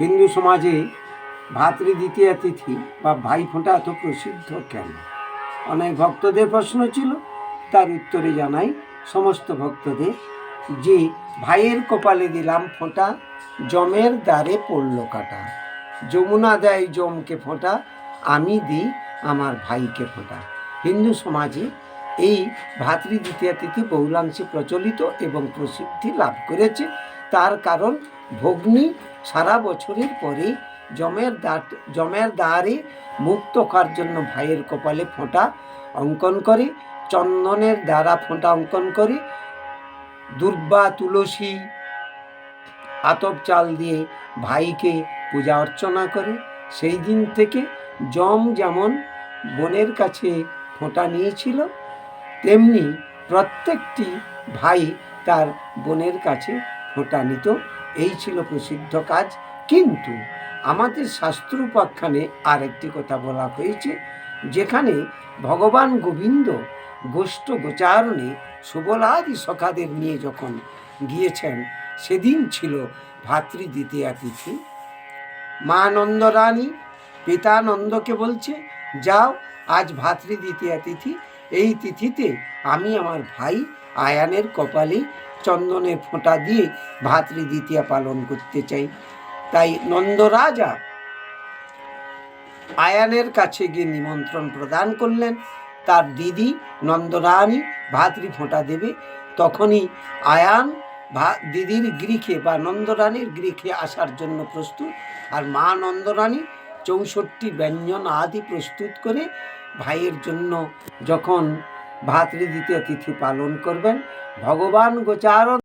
হিন্দু সমাজে ভাতৃ দ্বিতীয়া তিথি বা ভাইফোঁটা এত প্রসিদ্ধ কেন? অনেক ভক্তদের প্রশ্ন ছিল, তার উত্তরে জানাই সমস্ত ভক্তদের যে ভাইয়ের কপালে দিলাম ফোঁটা, জমের দ্বারে পড়ল কাটা। যমুনা দেয় জমকে ফোঁটা, আমি দিই আমার ভাইকে ফোঁটা। হিন্দু সমাজে এই ভাতৃ দ্বিতীয়া তিথি বহুলাংশে প্রচলিত এবং প্রসিদ্ধি লাভ করেছে, তার কারণ ভগ্নী সারা বছরের পরে জমের দা জমের দ্বারে মুক্ত করার জন্য ভাইয়ের কপালে ফোঁটা অঙ্কন করে, চন্দনের দ্বারা ফোঁটা অঙ্কন করে, দুর্বা তুলসী আতপ চাল দিয়ে ভাইকে পূজা অর্চনা করে। সেই দিন থেকে জম যেমন বোনের কাছে ফোঁটা নিয়েছিল, তেমনি প্রত্যেকটি ভাই তার বোনের কাছে ফোঁটা নিত। এই ছিল প্রসিদ্ধ কাজ। কিন্তু আমাদের শাস্ত্র উপাখ্যানে আরেকটি কথা বলা হয়েছে, যেখানে ভগবান গোবিন্দ গোষ্ঠ গোচারণে সুবলাদি সখাদের নিয়ে যখন গিয়েছেন, সেদিন ছিল ভাতৃ দ্বিতীয়া তিথি। মা নন্দরানী পিতা নন্দকে বলছে, যাও, আজ ভাতৃ দ্বিতীয়া তিথি। এই তিথিতে আমি আমার ভাই আয়ানের কপালে চন্দনের ফোঁটা দিয়ে ভাতৃ দ্বিতীয়া পালন করতে চাই। তাই নন্দরাজা আয়ানের কাছে গিয়ে নিমন্ত্রণ প্রদান করলেন। তার দিদি নন্দরানী ভাতৃ ফোঁটা দেবে। তখনই আয়ান ভা, দিদির গৃহে বা নন্দরানীর গৃহে আসার জন্য প্রস্তুত। আর মা নন্দরানী চৌষট্টি ব্যঞ্জন আদি প্রস্তুত করে ভাইয়ের জন্য যখন ভাতৃ দ্বিতীয় তিথি পালন করবেন। ভগবান গোচারণ